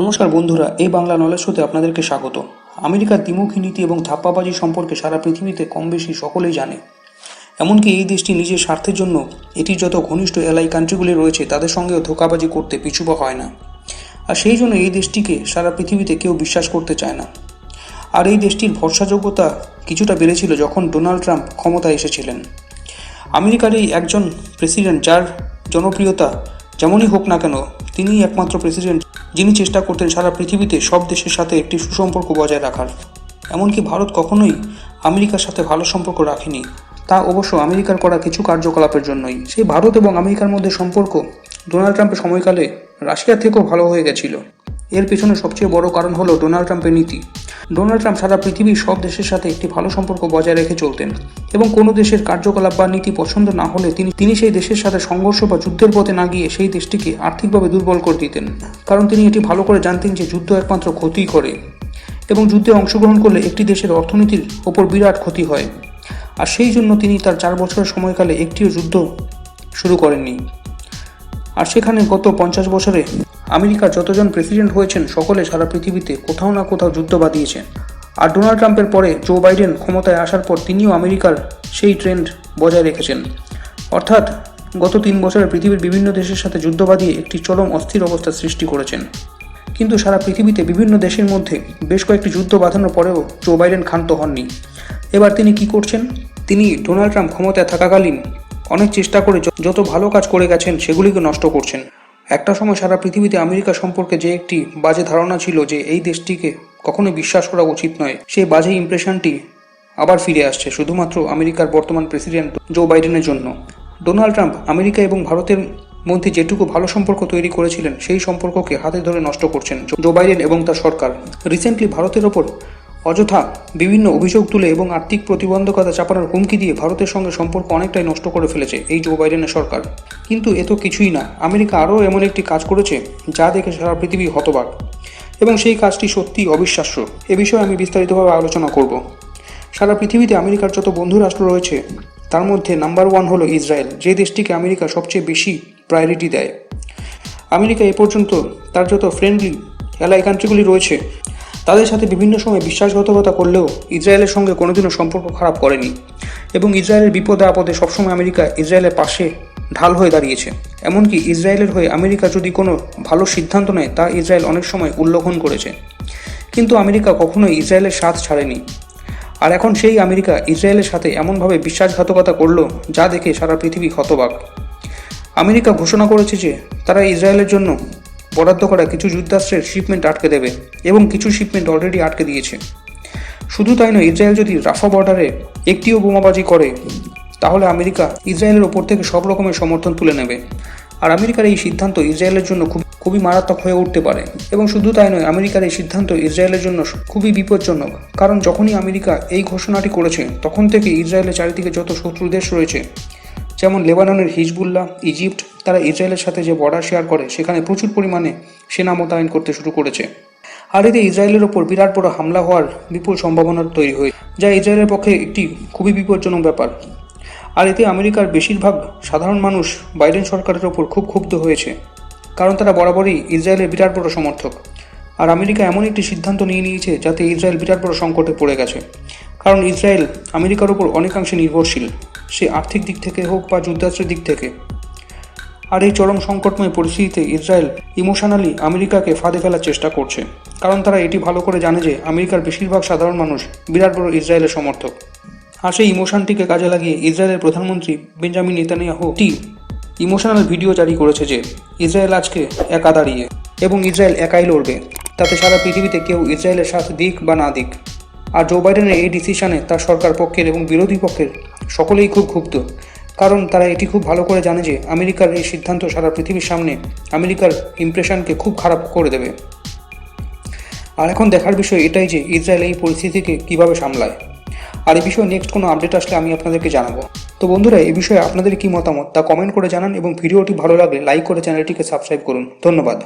নমস্কার বন্ধুরা এই বাংলা নলেজ শোতে আপনাদেরকে স্বাগত। আমেরিকার দ্বিমুখী নীতি এবং ধাপ্পাবাজি সম্পর্কে সারা পৃথিবীতে কম বেশি সকলেই জানে। এমনকি এই দেশটি নিজের স্বার্থের জন্য, এটির যত ঘনিষ্ঠ এলাই কান্ট্রিগুলি রয়েছে, তাদের সঙ্গেও ধোকাবাজি করতে পিছুপা হয় না। আর সেই জন্য এই দেশটিকে সারা পৃথিবীতে কেউ বিশ্বাস করতে চায় না। আর এই দেশটির ভরসাযোগ্যতা কিছুটা বেড়েছিল যখন ডোনাল্ড ট্রাম্প ক্ষমতায় এসেছিলেন। আমেরিকার এই একজন প্রেসিডেন্ট, যার জনপ্রিয়তা যেমনই হোক না কেন, তিনিই একমাত্র প্রেসিডেন্ট যিনি চেষ্টা করতেন সারা পৃথিবীতে সব দেশের সাথে একটি সুসম্পর্ক বজায় রাখার। এমনকি ভারত কখনোই আমেরিকার সাথে ভালো সম্পর্ক রাখেনি। তা অবশ্য আমেরিকার করা কিছু কার্যকলাপের জন্যই। সেই ভারত এবং আমেরিকার মধ্যে সম্পর্ক, ডোনাল্ড ট্রাম্পের সময়কালে রাশিয়ার থেকেও ভালো হয়ে গেছিল। এর পেছনে সবচেয়ে বড় কারণ হলো ডোনাল্ড ট্রাম্পের নীতি। ডোনাল্ড ট্রাম্প সারা পৃথিবীর সব দেশের সাথে একটি ভালো সম্পর্ক বজায় রেখে চলতেন এবং কোনো দেশের কার্যকলাপ বা নীতি পছন্দ না হলে তিনি তিনি সেই দেশের সাথে সংঘর্ষ বা যুদ্ধের পথে না গিয়ে সেই দেশটিকে আর্থিকভাবে দুর্বল করে দিতেন। কারণ তিনি এটি ভালো করে জানতেন যে যুদ্ধ একমাত্র ক্ষতিই করে এবং যুদ্ধে অংশগ্রহণ করলে একটি দেশের অর্থনীতির ওপর বিরাট ক্ষতি হয়। আর সেই জন্য তিনি তার চার বছরের সময়কালে একটিও যুদ্ধ শুরু করেননি। আর সেখানে গত পঞ্চাশ বছরে আমেরিকার যতজন প্রেসিডেন্ট হয়েছেন, সকলে সারা পৃথিবীতে কোথাও না কোথাও যুদ্ধ বাঁধিয়েছেন। আর ডোনাল্ড ট্রাম্পের পরে জো বাইডেন ক্ষমতায় আসার পর তিনিও আমেরিকার সেই ট্রেন্ড বজায় রেখেছেন। অর্থাৎ গত তিন বছরে পৃথিবীর বিভিন্ন দেশের সাথে যুদ্ধ বাঁধিয়ে একটি চরম অস্থির অবস্থা সৃষ্টি করেছেন। কিন্তু সারা পৃথিবীতে বিভিন্ন দেশের মধ্যে বেশ কয়েকটি যুদ্ধ বাঁধানোর পরেও জো বাইডেন ক্ষান্ত হননি। এবার তিনি কি করছেন? তিনি ডোনাল্ড ট্রাম্প ক্ষমতায় থাকাকালীন অনেক চেষ্টা করে যত ভালো কাজ করে গেছেন, সেগুলিকে নষ্ট করছেন। একটা সময় সারা পৃথিবীতে আমেরিকা সম্পর্কে যে একটি বাজে ধারণা ছিল যে এই দেশটিকে কখনোই বিশ্বাস করা উচিত নয়, সেই বাজে ইমপ্রেশনটি আবার ফিরে আসছে, শুধুমাত্র আমেরিকার বর্তমান প্রেসিডেন্ট জো বাইডেনের জন্য। ডোনাল্ড ট্রাম্প আমেরিকা এবং ভারতের মধ্যে যেটুকু ভালো সম্পর্ক তৈরি করেছিলেন, সেই সম্পর্ককে হাতে ধরে নষ্ট করছেন জো বাইডেন এবং তার সরকার। রিসেন্টলি ভারতের ওপর অযথা বিভিন্ন অভিযোগ তুলে এবং আর্থিক প্রতিবন্ধকতা চাপানোর হুমকি দিয়ে ভারতের সঙ্গে সম্পর্ক অনেকটাই নষ্ট করে ফেলেছে এই জো বাইডেনের সরকার। কিন্তু এ তো কিছুই না। আমেরিকা আরও এমন একটি কাজ করেছে যা দেখে সারা পৃথিবী হতবাক। এবং সেই কাজটি সত্যিই অবিশ্বাস্য। এ বিষয়ে আমি বিস্তারিতভাবে আলোচনা করব। সারা পৃথিবীতে আমেরিকার যত বন্ধু রাষ্ট্র রয়েছে, তার মধ্যে নাম্বার ওয়ান হলো ইসরায়েল, যে দেশটিকে আমেরিকা সবচেয়ে বেশি প্রায়োরিটি দেয়। আমেরিকা এ পর্যন্ত তার যত ফ্রেন্ডলি এলাই কান্ট্রিগুলি রয়েছে তাদের সাথে বিভিন্ন সময় বিশ্বাসঘাতকতা করলেও ইসরায়েলের সঙ্গে কোনোদিনও সম্পর্ক খারাপ করেনি। এবং ইসরায়েলের বিপদে আপদে সবসময় আমেরিকা ইসরায়েলের পাশে ঢাল হয়ে দাঁড়িয়েছে। এমনকি ইসরায়েলের হয়ে আমেরিকা যদি কোনো ভালো সিদ্ধান্ত নেয়, তা ইসরায়েল অনেক সময় উল্লঙ্ঘন করেছে। কিন্তু আমেরিকা কখনোই ইসরায়েলের সাথ ছাড়েনি। আর এখন সেই আমেরিকা ইসরায়েলের সাথে এমনভাবে বিশ্বাসঘাতকতা করল, যা দেখে সারা পৃথিবী হতবাক। আমেরিকা ঘোষণা করেছে যে, তারা ইসরায়েলের জন্য বরাদ্দ করা কিছু যুদ্ধাস্ত্রের শিপমেন্ট আটকে দেবে এবং কিছু শিপমেন্ট অলরেডি আটকে দিয়েছে। শুধু তাই নয়, ইসরায়েল যদি রাফা বর্ডারে একটিও বোমাবাজি করে, তাহলে আমেরিকা ইসরায়েলের ওপর থেকে সব রকমের সমর্থন তুলে নেবে। আর আমেরিকার এই সিদ্ধান্ত ইসরায়েলের জন্য খুব, খুবই মারাত্মক হয়ে উঠতে পারে। এবং শুধু তাই নয়, আমেরিকার এই সিদ্ধান্ত ইসরায়েলের জন্য খুবই বিপজ্জনক। কারণ যখনই আমেরিকা এই ঘোষণাটি করেছে, তখন থেকে ইসরায়েলের চারিদিকে যত শত্রু দেশ রয়েছে, যেমন লেবাননের হিজবুল্লাহ, ইজিপ্ট তারা ইসরায়েলের সাথে যে বর্ডার শেয়ার করে, সেখানে প্রচুর পরিমাণে সেনা মোতায়েন করতে শুরু করেছে। আর এতে ইসরায়েলের ওপর বিরাট বড় হামলা হওয়ার বিপুল সম্ভাবনা তৈরি হয়, যা ইসরায়েলের পক্ষে একটি খুবই বিপজ্জনক ব্যাপার। আর এতে আমেরিকার বেশিরভাগ সাধারণ মানুষ বাইডেন সরকারের ওপর খুব ক্ষুব্ধ হয়েছে, কারণ তারা বরাবরই ইসরায়েলের বিরাট বড় সমর্থক। আর আমেরিকা এমন একটি সিদ্ধান্ত নিয়ে নিয়েছে যাতে ইসরায়েল বিরাট বড় সংকটে পড়ে গেছে। কারণ ইসরায়েল আমেরিকার ওপর অনেকাংশে নির্ভরশীল, সে আর্থিক দিক থেকে হোক বা যুদ্ধাস্ত্রের দিক থেকে। আর এই চরম সংকটময় পরিস্থিতিতে ইসরায়েল ইমোশনালি আমেরিকাকে ফাঁদে ফেলার চেষ্টা করছে। কারণ তারা এটি ভালো করে জানে যে আমেরিকার বেশিরভাগ সাধারণ মানুষ বিরাট বড় ইসরায়েলের সমর্থক। আর সেই ইমোশনটিকে কাজে লাগিয়ে ইসরায়েলের প্রধানমন্ত্রী বেঞ্জামিন নেতানিয়াহু একটি ইমোশনাল ভিডিও জারি করেছে যে ইসরায়েল আজকে একা দাঁড়িয়ে এবং ইসরায়েল একাই লড়বে। তাতে সারা পৃথিবীতে কেউ ইসরায়েলের সাথ দিক বা না দিক। আর জো বাইডেনের এই ডিসিশনে তার সরকার পক্ষের এবং বিরোধী পক্ষের সকলেই খুব ক্ষুব্ধ। কারণ তারা এটি খুব ভালো করে জানে যে আমেরিকার এই সিদ্ধান্ত সারা পৃথিবীর সামনে আমেরিকার ইমপ্রেশনকে খুব খারাপ করে দেবে। আর এখন দেখার বিষয় এটাই যে ইসরায়েল এই পরিস্থিতিকে কীভাবে সামলায়। আর এই বিষয়ে নেক্সট কোনো আপডেট আসলে আমি আপনাদেরকে জানাব। তো বন্ধুরা এই বিষয়ে আপনাদের কী মতামত তা কমেন্ট করে জানান এবং ভিডিওটি ভালো লাগলে লাইক করে চ্যানেলটিকে সাবস্ক্রাইব করুন। ধন্যবাদ।